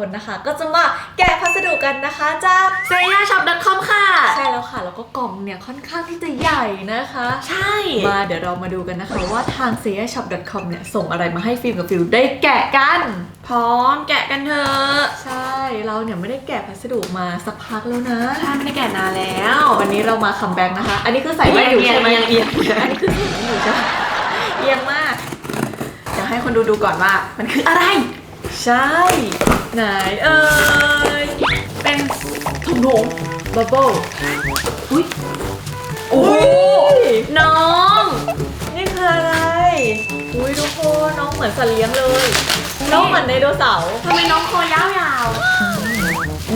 คนนะคะ ก็จะมาแกะพัสดุกันนะคะจากเซย่าช็อป .com ค่ะ ใช่แล้วค่ะ แล้วก็กล่องเนี่ยค่อนข้างที่จะใหญ่นะคะ ใช่ มาเดี๋ยวเรามาดูกันนะคะ ว่าทาง s e a s h o p c o m เนี่ยส่งอะไรมาให้ฟิล์มกับฟิลได้แกะกัน พร้อมแกะกันเถอะใช่เราเนี่ยไม่ได้แกะพัสดุมาสักพักแล้วนะใช่ไม่ได้แกะนานแล้ว วันนี้เรามาคัมแบ็กนะคะ อันนี้คือใส่ไม่อยู่เอียงใช่ไหมเอียงเอียงเอียงอันนี้คือใส่ไม่อยู่ใช่ไหมเอียงมากเดี๋ยวให้คนดูดูก่อนว่ามันคืออะไร ใช่ ไหนเอ่ยเป็นถุงถุงบับเบิ้ลอุ้ยโอ้ยน้อง นี่คืออะไร อุ้ยทุกคนน้องเหมือนสัตว์เลี้ยงเลย น้องเหมือนไดโนเสาร์ทำไมน้องคอยาว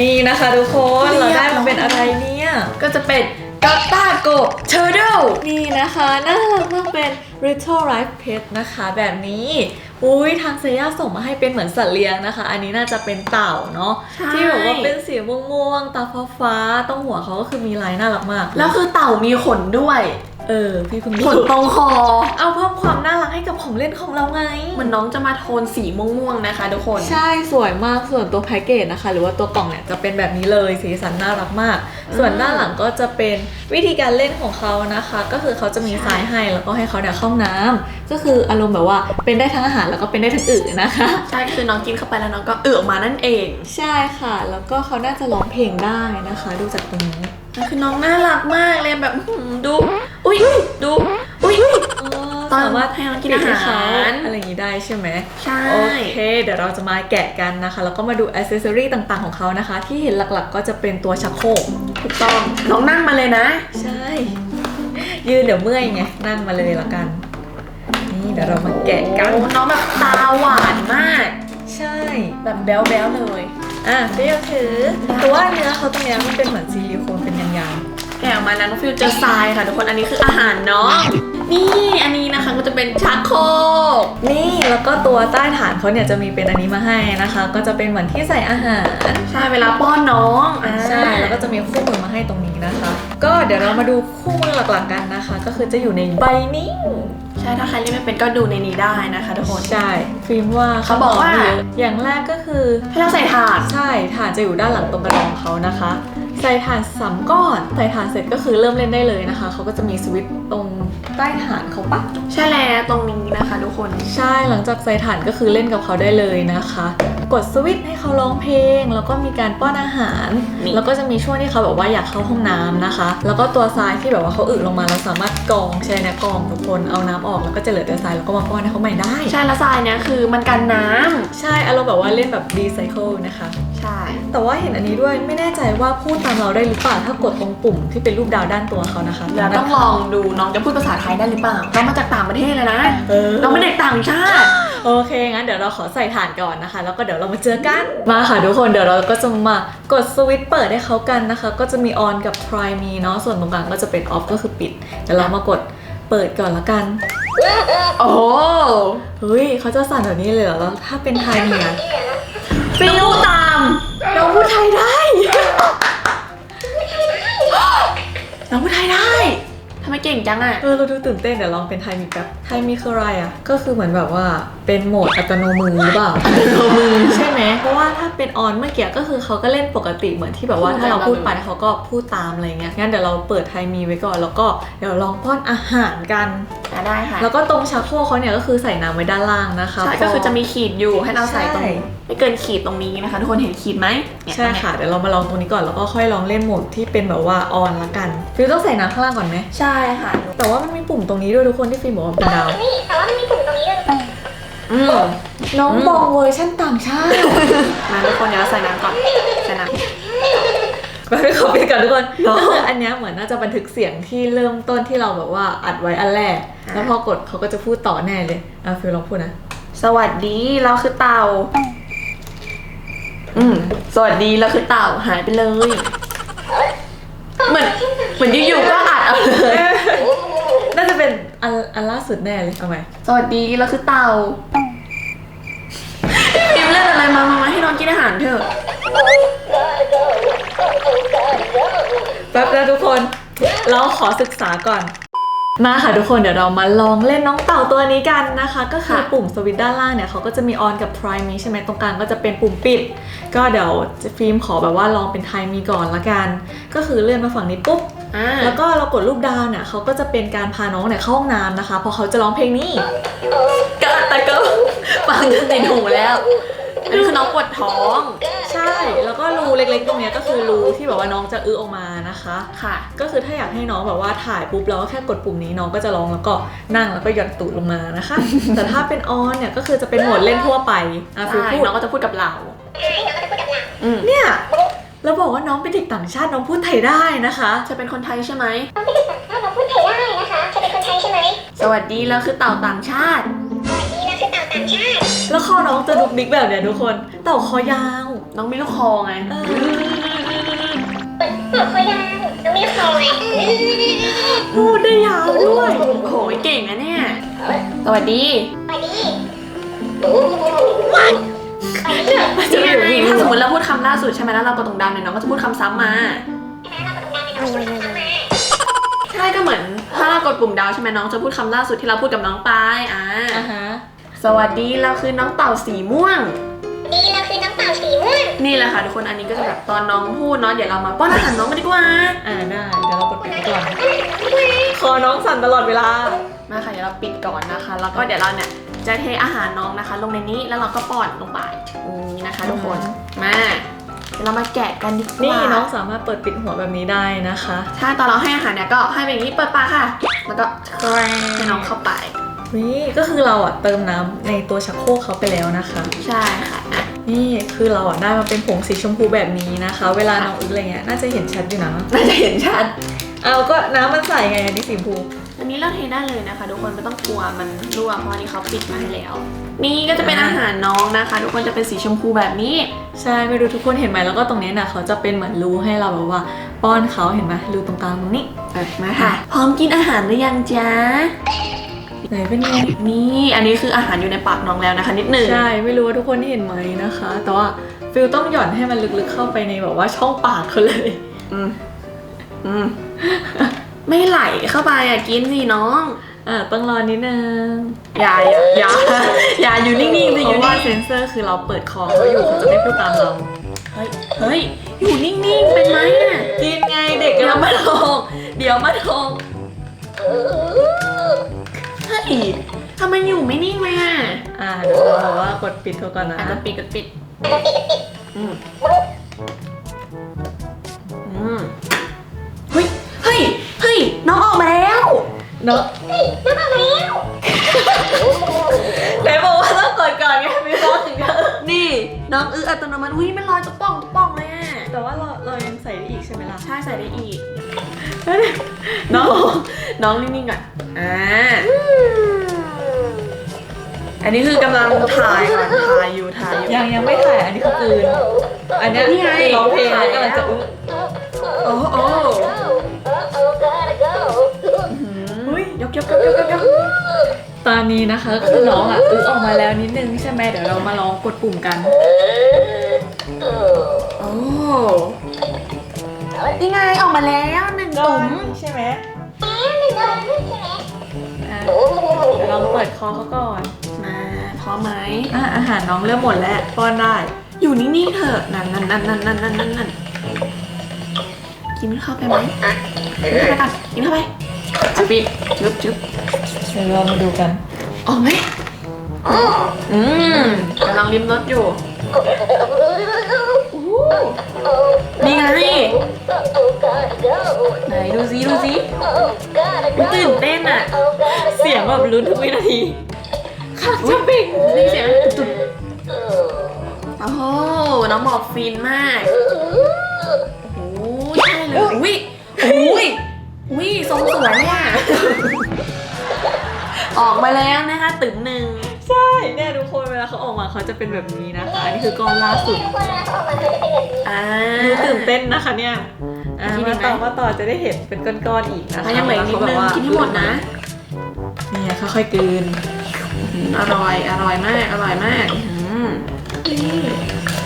นี่นะคะทุกคนเรีเรายบได้มาเป็นอะไรเนี่ยๆก็จะเป็นกาตาโกเชอร์เดลนี่นะคะน่ารักมากเป็น Little Life Pet นะคะแบบนี้อุ้ยทางเซย่าส่งมาให้เป็นเหมือนสัตว์เลี้ยงนะคะ อันนี้น่าจะเป็นเต่าเนาะใช่ที่แบบว่าเป็นสีม่วงๆตาฟ้าๆต้องหัวเขาก็คือมีลายน่ารักมาก แล้วคือเต่ามีขนด้วย เออ พี่เพิ่งขนตรงคอ เอาเพิ่มความน่ารักให้กับของเล่นของเราไงเหมือนน้องจะมาโทนสีม่วงๆนะคะทุกคนใช่สวยมากส่วนตัวแพ็กเกจนะคะ หรือว่าตัวกล่องเนี่ยจะเป็นแบบนี้เลยสีสันน่ารักมาก ส่วนด้านหลังก็จะเป็นวิธีการเล่นของเขานะคะ ก็คือเขาจะมีทรายให้แล้วก็ให้เขาเนี่ยเข้าห้องน้ำก็คืออารมณ์แบบว่าเป็นได้ทั้งอาหารแล้วก็เป็นได้ทั้งอื่นนะคะ ใช่คือน้องกินเข้าไปแล้วน้องก็เอือออกมานั่นเอง ใช่ค่ะ แล้วก็เขาน่าจะร้องเพลงได้นะคะ ดูจากตรงนี้แล้วคือน้องน่ารักมากเลยแบบอื้อหือดู อุ้ยดู อุ้ยตอนสามารถให้น้องกินอาหารปิดให้เอะไรอย่างนี้ได้ใช่ไหมใช่โอเค เดี๋ยวเราจะมาแกะกันนะคะ แล้วก็มาดูอ c เซสซอรีต่างๆของเขานะคะ ที่เห็นหลักๆก็จะเป็นตัวชักโครกถูกต้องน้องนั่งมาเลยนะ ใช่ ยืนเดี๋ยวเมื่อยไงนั่งมาเลยละกัน นี่เดี๋ยวเรามาแกะกันโอ้น้องแบบตาหวานมาก ใช่ แบบแบ๊วแบ๊วๆเลย อะเดี๋ยวถือแต่ว่าเนื้อเขาตรงเนี้ยมันเป็นเหมือนซิลิโคนเป็นยางๆแกะออกมาแล้วน้องฟิวเจอทรายค่ะ ทุกคนอันนี้คืออาหารเนาะนี่อันนี้นะคะก็จะเป็นชักโครกนี่แล้วก็ตัวใต้ฐานเขาเนี่ยจะมีเป็นอันนี้มาให้นะคะ ก็จะเป็นเหมือนที่ใส่อาหารใช่เวลาป้อนน้องอ่าใช่แล้วก็จะมีคู่มือมาให้ตรงนี้นะคะ ก็เดี๋ยวเรามาดูคู่มือหลักๆกันนะคะ ก็คือจะอยู่ในใบนี้ ใช่ถ้าใครเล่นไม่เป็นก็ดูในนี้ได้นะคะทุกคน ใช่ฟิล์มว่าเขาบอกว่าเยะอย่างแรกก็คือ ให้เราใส่ถาด ใช่ฐานจะอยู่ด้านหลังตรงกระดองเขานะคะ ใส่ฐานสามก้อนใส่ฐานเสร็จก็คือเริ่มเล่นได้เลยนะคะ เขาก็จะมีสวิตช์ตรงใต้ฐานเขาปะใช่แล้วตรงนี้นะคะทุกคน ใช่หลังจากใส่ฐานก็คือเล่นกับเขาได้เลยนะคะ กดสวิตช์ให้เขาร้องเพลง แล้วก็มีการป้อนอาหารนี่แล้วก็จะมีช่วงที่เขาแบบว่าอยากเข้าห้องน้ำนะคะ แล้วก็ตัวทรายที่แบบว่าเขาอึลงมาเราสามารถกรองใช้เนี่ยกรองทุกคนเอาน้ำออกแล้วก็จะเหลือแต่ทรายแล้วก็มาป้อนให้เขาใหม่ได้ ใช่แล้วทรายเนี้ยคือมันกันน้ำใช่อารมณ์แบบว่าเล่นแบบรีไซเคิลนะคะ ใช่แต่ว่าเห็นอันนี้ด้วยไม่แน่ใจว่าพูดตามเราได้หรือเปล่าถ้ากดตรงปุ่มที่เป็นรูปดาวด้านตัวเขานะคะเดี๋ยวต้องลองดูน้องจะพูดภาษาไทยได้หรือเปล่าน้องมาจากต่างประเทศเลยนะเออน้องเป็นเด็กต่างชาติโอเคงั้นเดี๋ยวเราขอใส่ฐานก่อนนะคะ แล้วก็เดี๋ยวเรามาเจอกันมาค่ะทุกคนเดี๋ยวเราก็จะมากดสวิตช์เปิดให้เขากันนะคะ ก็จะมี on กับ try me เนาะส่วนตรงกลางก็จะเป็น off ก็คือปิดเดี๋ยวเรามากดเปิดก่อนละกันโอ้โหเฮ้ยเขาจะสั่นแบบนี้เลยเหรอแล้วถ้าเป็นไทยเนี่ย ฟิวตามน้องพูดไทยได้น้องพูดไทยได้ทำไมเก่งจังอะ เออเราดูตื่นเต้นเดี๋ยวลองเป็นไทยมีแป๊บไทยมีคืออะไรอะ ก็คือเหมือนแบบว่าเป็นโหมดอัตโนมือหรือเปล่าอัตโนมือใช่ไหมเพราะว่าถ้าเป็นออนเมื่อกี้ก็คือเขาก็เล่นปกติเหมือนที่แบบว่าพูดถ้าเราแบบเราพูดไปเขาก็พูดตามอะไรเงี้ยงั้นเดี๋ยวเราเปิดไทยมีไว้ก่อนแล้วก็เดี๋ยวลองป้อนอาหารกันอะได้ค่ะแล้วก็ตรงชักโครกเขาเนี่ยก็คือใส่น้ำไว้ด้านล่างนะคะใช่ก็คือจะมีขีดอยู่ให้เราใส่ตรงใช่ไม่เกินขีดตรงนี้นะคะ ทุกคนเห็นขีดไหมเนี่ยใช่ค่ะเดี๋ยวเรามาลองตรงนี้ก่อนแล้วก็ค่อยลองเล่นโหมดที่เป็นแบบว่าออนละกันฟิลต้องใส่น้ำข้างล่างก่อนไหมใช่ค่ะ แต่ว่ามันมีปุ่มตรงนี้ด้วยทุกคนที่ฟิล์มบอกว่าเป็นดาวนี่แต่ว่ามันมีปุ่มตรงนี้ด้วย อืมน้องบองเวอร์ชั่นต่างชาติ มาทุกคนเดี๋ยวเราใส่น้ำก่อนใส่น้ำไปไปขอไปก่อนทุกคนเนอะก็คืออันเนี้ยเหมือนน่าจะบันทึกเสียงที่เริ่มต้นที่เราแบบว่าอัดไว้อันแรกอะแล้วพอกดเขาก็จะพูดต่อแน่เลยอะฟิลลองพูดนะ สวัสดีเราคือเต่า อืมสวัสดีเราคือเต่าหายไปเลย เหมือนเหมือนอยู่ๆก็อัดเอาเลยน่าจะเป็น อันอันล่าสุดแน่เลยเอาไหมสวัสดีเราคือเต่าพิมพ์เล่นอะไรมามามาให้น้องกินอาหารเถอะ แป๊บนะทุกคน เราขอศึกษาก่อน มาค่ะทุกคนเดี๋ยวเรามาลองเล่นน้องเต่าตัวนี้กันนะคะ ก็คือค่ะ ปุ่มสวิตช์ด้านล่างเนี่ยเขาก็จะมี on กับ try me ใช่ไหมตรงกลางก็จะเป็นปุ่มปิด ก็เดี๋ยวฟิล์มขอแบบว่าลองเป็น try me ก่อนละกัน ก็คือเลื่อนมาฝั่งนี้ปุ๊บอ่า แล้วก็เรากดรูปดาวเนี่ยเขาก็จะเป็นการพาน้องเนี่ยเข้าห้องน้ำนะคะเพราะเขาจะร้องเพลงนี้ก็แต่ก็ฟังจนติดหูแล้วอันนี้คือน้องปวดท้อง ใช่ แล้วก็รูเล็กๆ ตรงเนี้ยก็คือรูที่แบบว่าน้องจะอื้อออกมานะคะ ค่ะ ก็คือถ้าอยากให้น้องแบบว่าถ่ายปุ๊บแล้วก็แค่กดปุ่มนี้น้องก็จะร้องแล้วก็นั่งแล้วก็หย่อนตูดลงมานะคะ แต่ถ้าเป็นออนเนี่ยก็คือจะเป็นโหมดเล่นทั่วไปอะฟิลใช่พูดน้องก็จะพูดกับเราอืมเนี่ย แล้วบอกว่าน้องเป็นเด็กต่างชาติน้องพูดไทยได้นะคะจะเป็นคนไทยใช่ไหมถ้าเราพูดไทยได้นะคะจะเป็นคนไทยใช่ไหมสวัสดีแล้วคือเต่าต่างชาติ สวัสดีเราคือเต่าต่างชาติ แล้วคอน้องจะดุกดิกแบบเนี้ยทุกคน เต่าคอยาว น้องมีลูกคอไงเออเปิดคอยาวน้องมีคอยพูดได้ยาวด้วยโอ้โหเก่งนะเนี่ย สวัสดี สวัสดี นี่ไงถ้าสมมติเราพูดคำล่าสุดใช่ไหมแล้วเรากดตรงดาวเนี่ยน้องก็จะพูดคำซ้ำมาใช่ก็เหมือน ถ้าเรากดปุ่มดาวใช่ไหมน้องจะพูดคำล่าสุดที่เราพูดกับน้องไปอ่าอะฮะสวัสดีเราคือน้องเต่าสีม่วง นี่เราคือน้องเต่าสีม่วง นี่แหละค่ะทุกคนอันนี้ก็จะแบบตอนน้องพูดเนาะเดี๋ยวเรามาป้อนอาหารน้องกันดีกว่า อ่าได้เดี๋ยวเรากดปิดไว้ก่อนคอน้องสั่นตลอดเวลามาค่ะเดี๋ยวเราปิดก่อนนะคะ แล้วก็เดี๋ยวเราเนี่ย จะเทอาหารน้องนะคะ ลงในนี้แล้วเราก็ป้อนลงไปนี่นะคะทุกคนมาเดี๋ยวเรามาแกะกันดีกว่านี่นี่น้องสามารถเปิดปิดหัวแบบนี้ได้นะคะ ถ้าตอนเราให้อาหารเนี่ยก็ให้เป็นอย่างนี้เปิดปากค่ะ แล้วก็ให้น้องเข้าไปนี่ก็คือเราอะเติมน้ำในตัวชักโครกเขาไปแล้วนะคะ ใช่ค่ะอะนี่คือเราอะได้มาเป็นผงสีชมพูแบบนี้นะคะ เวลาน้องอึอะไรเงี้ยน่าจะเห็นชัดอยู่นะน่าจะเห็นชัดเอาก็น้ำมันใสไงอันนี้สีชมพู อันนี้เราเทได้เลยนะคะ ทุกคนไม่ต้องกลัวมันรั่วเพราะอันนี้เขาปิดมาให้แล้ว นี่ก็จะเป็นอาหารน้องนะคะ ทุกคนจะเป็นสีชมพูแบบนี้ ใช่ไม่รู้ทุกคนเห็นไหมแล้วก็ตรงนี้น่ะเขาจะเป็นเหมือนรูให้เราแบบว่า ป้อนเขาเห็นไหมรูตรงกลางตรงนี้เออมาค่ะ พร้อมกินอาหารหรือยังจ๊ะไหนเป็นไงนี่อันนี้คืออาหารอยู่ในปากน้องแล้วนะคะ นิดหนึ่งใช่ไม่รู้ว่าทุกคนเห็นไหมนะคะ แต่ว่าฟิลต้องหย่อนให้มันลึกๆเข้าไปในแบบว่าช่องปากเขาเลย อืมอืม ไม่ไหลเข้าไปอะกินสิน้องอะต้องรอนิดนึงอย่าอย่าอย่าอย่าอยู่นิ่งๆสิเพอยู่ราะว่านิ่งเซนเซอร์คือเราเปิดคอเขาอยู่เขาจะไม่พูดตามเรา เฮ้ยเฮ้ยอยู่นิ่งๆเป็นไหมอะกินไงเด็กเดี๋ยวเรามาทองเดี๋ยวมาทองเฮ้ยทำไมอยู่ไม่นิ่งเลยอะอ่าเดี๋ยวเราบอกว่ากดปิดโทรก่อนนะอาจจะปิดกดปิดอืม เนาะน้องออกมาแล้วไหนบอกว่าต้องกดก่อนไงไม่ต้องถึงจะนี่น้องอื้ออัตโนมัติอุ้ยมันลอยจะป่องจะป่องเลยอะแต่ว่าเราเรายังใส่ได้อีกใช่ไหมล่ะใช่ใส่ได้อีกน้องน้องนิ่งๆก่อนอ่าอันนี้คือกำลังถ่ายก่อนถ่ายอยู่ถ่ายอยู่ยังยังไม่ถ่ายอันนี้คือกลืนอันเนี้ยนี่ไงคือร้องเพลงแล้วกำลังจะอื้อโอ้โอ้ ยกยกยกตอนนี้นะคะคือน้องอะอึออกมาแล้วนิดนึงใช่ไหมเดี๋ยวเรามาลองกดปุ่มกันโอ้ยังไงออกมาแล้วหนึ่งตุ่มใช่ไหมลองเปิดคอเขาก่อน มาพร้อไหมอะอาหารน้องเริ่มหมดแล้วป้อนได้ อยู่นิ่งๆเถอะนั่นนั่นนั่นนั่นนั่นนั่นกินเข้าไปไหมกินเข้าไปกินเข้าไป จุ๊บจุ๊บจุ๊บเดี๋ยวเรามาดูกันออกไหมอืมกำลังริมรถอยู่นี่ไงไหนดูซิดูซิอุ๊ยตื่นเต้นอะ เสียงแบบลุ้นทุกวินาทีค่ะจะปิงนี่เสียงตุ่มโอ้โหน้องบอกฟินมากโอ้โหใช่เลยอุ้ยอุ้ย อุ้ยทรงสวยเนี่ย ออกมาแล้วนะคะตึ๋มหนึ่งใช่เนี่ยทุกคนเวลาเขาออกมาเขาจะเป็นแบบนี้นะคะอันนี้คือก้อนล่าสุดอ่าดูตื่นเต้นนะคะเนี่ยอะกินอีมากไหมต่อมาต่อจะได้เห็นเป็นก้อนๆอีกนะคะอะยังเหลืออีกนิดนึงกินให้หมดนะเนี่ยค่อยๆกลืนอืมอร่อยอร่อยมากอร่อยมากอืมนี่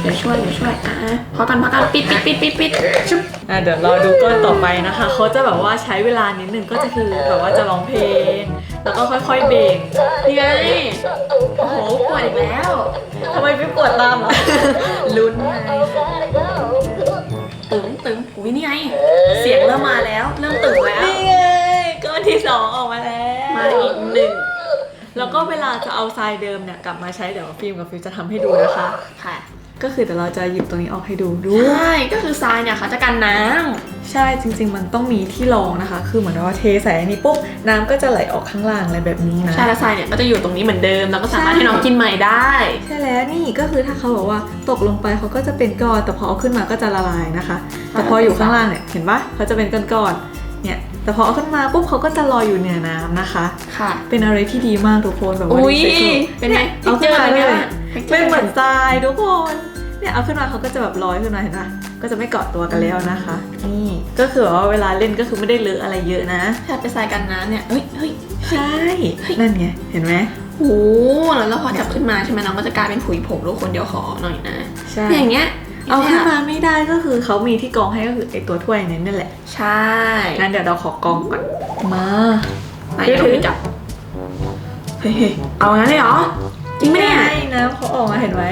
เดี๋ยวช่วยเดี๋ยวช่วยอะพอกันพอกันปิดปิดปิดปิดปิดชุบอะเดี๋ยวรอดูก้อนต่อไปนะคะเขาจะแบบว่าใช้เวลานิดนึงก็จะคือแบบว่าจะร้องเพลง แล้วก็ค่อยๆเบ่งนี่ไงโอ้โหปวดอีกแล้วทำไมพี่ปวดตามเหรอลุ้นไงตึงตึงอุ้ยนี่ไงเสียงเริ่มมาแล้ว เริ่มตึงแล้วนี่ไงก้อนที่สองออกมาแล้ว มาอีกหนึ่งแล้วก็เวลาจะเอาทรายเดิมเนี่ยกลับมาใช้เดี๋ยวฟิล์มกับฟิล์มจะทำให้ดูนะคะ ค่ะ ก็คือเดี๋ยวเราจะหยิบตรงนี้ออกให้ดูดูใช่ ก็คือทรายเนี่ยเขาจะกันน้ใช่จริง ๆ มันต้องมีที่รองนะคะ คือเหมือนว่าเทใส่อันนี้ปุ๊บน้ำก็จะไหลออกข้างล่างอะไรแบบนี้ำนะ ใช่แล้วทรายเนี่ยก็จะอยู่ตรงนี้เหมือนเดิม แล้วก็สามารถใช่ให้น้องกินใหม่ได้ ใช่แล้วนี่ก็คือถ้าเขาบอกว่าตกลงไปเขาก็จะเป็นก้อนแต่พอเอาขึ้นมาก็จะละลายนะคะ แต่พออยู่ข้างล่างเนี่ยเห็นปะเขาจะเป็นก้อนๆเนี่ย แต่พอเอาขึ้นมาปุ๊บเขาก็จะลอยอยู่เหนือน้ำนะคะ ค่ะ เป็นอะไรที่ดีมากทุกคนแบบว่าอุ้ย recycle เป็นไงเอาขึ้นมาเลยเป็เป็นนเหเหมืมืออนนทรายทุกคนเนี่ยเอาขึ้นมาเขาก็จะแบบลอยขึ้นมาเห็นปะก็จะไม่เกาะตัวกันแล้วนะคะ นี่ก็คือว่าเวลาเล่นก็คือไม่ได้เลอะอะไรเยอะนะแค่ไปทรายกันน้ำเนี่ยเฮ้ยเฮ้ยใช่นั่นไงเห็นไหมโอ้แล้วพอจับขึ้นมาใช่ไหมน้องก็จะกลายเป็นผุยผงทุกคนเดี๋ยวขอหน่อยนะใช่เนี่ยอย่างเงี้ย เอาขึ้นมาไม่ได้ก็คือเขามีที่กรองให้ก็คือไอตัวถ้วยนี้นั่นแหละใช่งั้นเดี๋ยวเราขอกรองก่อนมาไหนเดี๋ยวเราไปจับเฮ้ยๆเอางั้นเลยเหรอจริงไหมเนี่ยใช่น้ำเขาออกมาเห็นไหม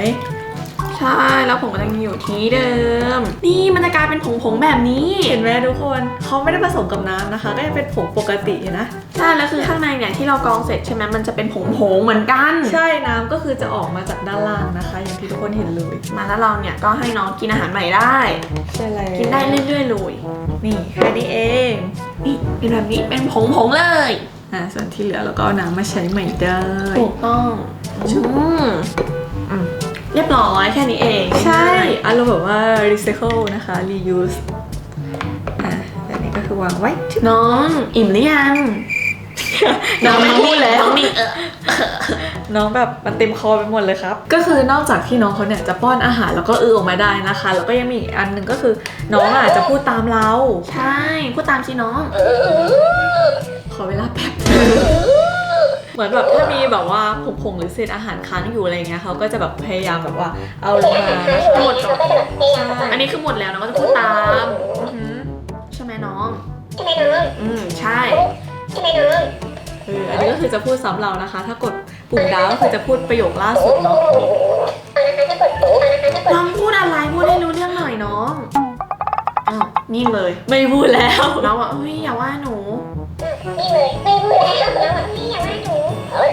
ใช่ แล้วผมก็ยังอยู่ที่เดิม นี่มันจะกลายเป็นผงๆแบบนี้ เห็นไหมทุกคนเขาไม่ได้ผสมกับน้ำนะคะ ก็ยังเป็นผงปกตินะ ใช่ แล้วคือข้างในเนี่ยที่เรากรองเสร็จใช่ไหมมันจะเป็นผงๆเหมือนกัน ใช่น้ำก็คือจะออกมาจากด้านล่างนะคะ อย่างที่ทุกคนเห็นเลย มาแล้วเราเนี่ยก็ให้น้องกินอาหารใหม่ได้ ใช่เลยกินได้เรื่อยๆเลยนี่แค่นี้เอง นี่เป็นแบบนี้เป็นผงๆเลยอ่าส่วนที่เหลือเราก็เอาน้ำมาใช้ใหม่ได้ ถูกต้องอืมอืม เรียบร้อยแค่นี้เองใช่อารมณ์แบบว่า recycle นะคะ reuse อ่าแบบนี้ก็คือวางไว้ น้องอิ่มหรือยัง น้องไม่พูดแล้วน้องนิ่งเออน้องแบบมันเต็มคอไปหมดเลยครับ ก็คือนอกจากที่น้องเขาเนี่ยจะป้อนอาหารแล้วก็อือออกมาได้นะคะ แล้วก็ยังมีอีกอันหนึ่งก็คือ น้องอาจจะพูดตามเรา ใช่ พูดตามสิน้อง ขอเวลาแป๊บ เหมือนแบบถ้ามีแบบว่าผงๆหรือเศษอาหารค้างอยู่อะไรเงี้ยเขาก็จะแบบพยายามแบบว่าเอาลงมานะคะหมดก่อนใช่อันนี้คือหมดแล้วน้องก็จะพูดตามอือหือใช่ไหมน้อง ใช่ไหมน้องอืมใช่ ใช่ไหมน้องเอออันนี้ก็คือจะพูดซ้ำเรานะคะ ถ้ากดปุ่มดาวก็คือจะพูดประโยคล่าสุดเนาะน้องพูดอะไรพูดให้รู้เรื่องหน่อยน้องอ้าวนิ่งเลย ไม่พูดแล้ว น้องบอกเฮ้ยอย่าว่าหนูนี่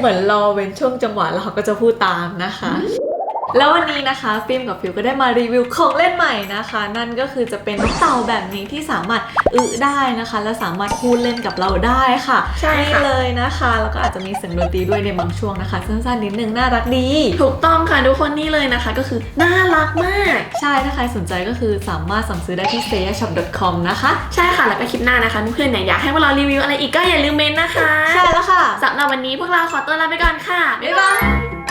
เหมือนรอเว้นช่วงจังหวะแล้วเขาก็จะพูดตามนะคะ แล้ววันนี้นะคะฟิล์มกับฟิวก็ได้มารีวิวของเล่นใหม่นะคะ นั่นก็คือจะเป็นนกเต่าแบบนี้ที่สามารถอึได้นะคะ และสามารถพูดเล่นกับเราได้ค่ะใช่ค่ะนี่เลยนะคะ แล้วก็อาจจะมีเสียงดนตรีด้วยในบางช่วงนะคะ สั้นๆนิดนึงน่ารักดี ถูกต้องค่ะทุกคนนี่เลยนะคะ ก็คือน่ารักมาก ใช่ถ้าใครสนใจก็คือสามารถสั่งซื้อได้ที่ s e y a s h o p c o m นะคะใช่ค่ะแล้วก็คลิปหน้านะคะเพื่อนๆเนี่ยอยากให้พวกเรารีวิวอะไรอีกก็อย่าลืมเมนต์นะคะใช่แล้วค่ะสำหรับวันนี้พวกเราขอตัวลาไปก่อนค่ะบ๊ายบาย